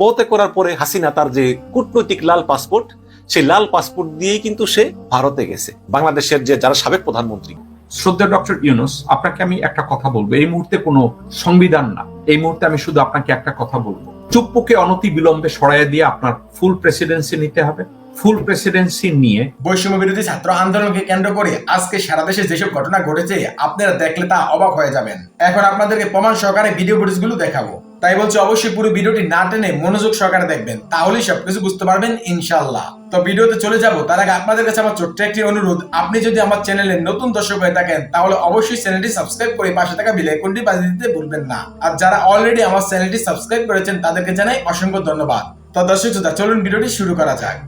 পথে করার পরে হাসিনা তার যে কূটনৈতিক লাল পাসপোর্ট সেই লাল পাসপোর্ট দিয়েই কিন্তু সে ভারতে গেছে বাংলাদেশের যে যারা সাবেক প্রধানমন্ত্রী। শ্রদ্ধা ডক্টর ইউনুস আপনাকে আমি একটা কথা বলব এই মুহূর্তে কোনো সংবিধান না এই মুহূর্তে আমি শুধু আপনাকে একটা কথা বলব। চুপ্পুকে অনতি বিলম্বে সরাইয়া দিয়ে আপনার ফুল প্রেসিডেন্সি নিতে হবে ফুল প্রেসিডেন্সি নিয়ে বৈষম্য বিরোধী ছাত্র আন্দোলনকে কেন্দ্র করে আজকে সারা দেশে যেসব ঘটনা ঘটেছে আপনারা দেখলে তা অবাক হয়ে যাবেন। এখন আপনাদেরকে প্রমাণ সহকারে ভিডিও ফুটেজগুলো দেখাবো। তাই বলছি অবশ্যই পুরো ভিডিওটি না টেনে মনোযোগ সহকারে দেখবেন, তাহলেই সবকিছু বুঝতে পারবেন ইনশাল্লাহ তো ভিডিওতে চলে যাব, তার আগে আপনাদের কাছে আমার ছোট্ট একটি অনুরোধ, আপনি যদি আমার চ্যানেলে নতুন দর্শক হয়ে থাকেন, তাহলে অবশ্যই চ্যানেলটি সাবস্ক্রাইব করে পাশে থাকা বেল আইকনটি বাজিয়ে দিতে ভুলবেন না। আর যারা অলরেডি আমার চ্যানেলটি সাবস্ক্রাইব করেছেন, তাদেরকে জানাই অসংখ্য ধন্যবাদ। তো দর্শক শ্রোতা, চলুন ভিডিওটি শুরু করা যাক।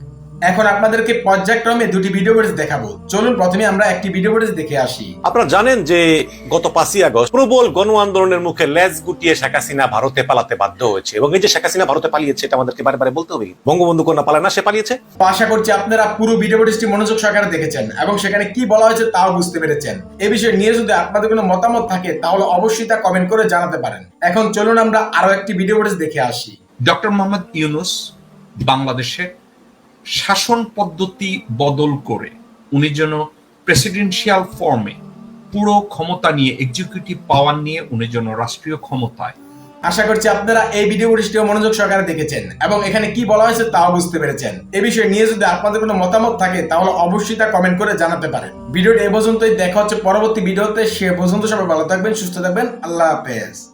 এখন আপনাদেরকে পর্যায়ক্রমে দুটি ভিডিও ফুটেজ দেখাবো। চলুন প্রথমে আমরা একটি ভিডিও ফুটেজ দেখে আসি। আপনারা জানেন যে গত পাঁচই আগস্ট প্রবল গণ আন্দোলনের মুখে লেজ গুটিয়ে শেখ হাসিনা ভারতে পালাতে বাধ্য হয়েছে। এবং এই যে শেখ হাসিনা ভারতে পালিয়েছে এটা আমাদেরকে বারে বারে বলতে হবে। বঙ্গবন্ধু কন্যা পালায় না সে পালিয়েছে? আশা করছি আপনারা পুরো ভিডিও ফুটেজটি মনোযোগ সহকারে দেখেছেন এবং সেখানে কি বলা হয়েছে তাও বুঝতে পেরেছেন। এই বিষয়ে নিয়ে যদি আপনাদের কোনো মতামত থাকে তাহলে অবশ্যই তা কমেন্ট করে জানাতে পারেন। এখন চলুন আমরা আরও একটি ভিডিও ফুটেজ দেখে আসি। ডক্টর মোহাম্মদ ইউনুস বাংলাদেশের শাসন পদ্ধতি বদল করে উনি যেন প্রেসিডেন্সিয়াল ফর্মে পুরো ক্ষমতা নিয়ে এক্সিকিউটিভ পাওয়ার নিয়ে উনি যেন রাষ্ট্রীয় ক্ষমতায়। আশা করছি আপনারা এই ভিডিও ফুটেজটিও মনোযোগ সহকারে দেখেছেন এবং এখানে কি বলা হয়েছে তাও বুঝতে পেরেছেন। এ বিষয়ে নিয়ে যদি আপনাদের কোনো মতামত থাকে, তাহলে অবশ্যই তা কমেন্ট করে জানাতে পারেন। ভিডিওটি এ পর্যন্তই, দেখা হচ্ছে পরবর্তী ভিডিওতে সে পর্যন্ত সবাই ভালো থাকবেন, সুস্থ থাকবেন। আল্লাহ হাফেজ।